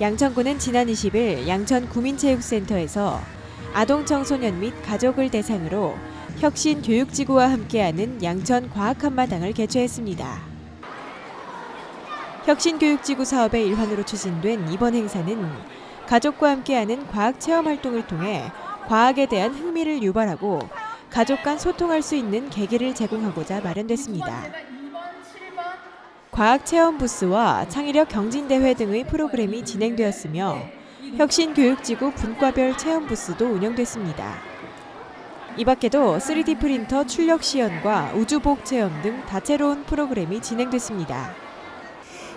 양천구는 지난 20일 양천 구민체육센터에서 아동 청소년 및 가족을 대상으로 혁신 교육지구와 함께하는 양천 과학 한마당을 개최했습니다. 혁신 교육지구 사업의 일환으로 추진된 이번 행사는 가족과 함께하는 과학 체험 활동을 통해 과학에 대한 흥미를 유발하고 가족 간 소통할 수 있는 계기를 제공하고자 마련됐습니다. 과학 체험 부스와 창의력 경진 대회 등의 프로그램이 진행되었으며 혁신 교육지구 분과별 체험 부스도 운영됐습니다. 이 밖에도 3D 프린터 출력 시연과 우주복 체험 등 다채로운 프로그램이 진행됐습니다.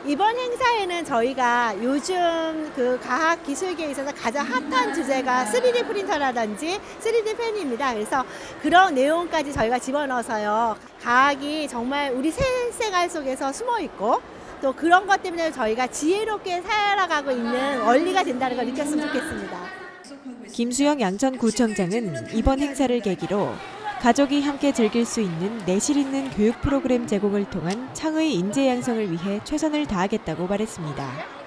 이번 행사에는 저희가 요즘 그 과학 기술계에 있어서 가장 핫한 주제가 3D 프린터라든지 3D 펜입니다. 그래서 그런 내용까지 저희가 집어넣어서요. 과학이 정말 우리 실생활 속에서 숨어 있고 또 그런 것 때문에 저희가 지혜롭게 살아가고 있는 원리가 된다는 걸 느꼈으면 좋겠습니다. 김수영 양천구청장은 이번 행사를 계기로 가족이 함께 즐길 수 있는 내실 있는 교육 프로그램 제공을 통한 창의 인재 양성을 위해 최선을 다하겠다고 말했습니다.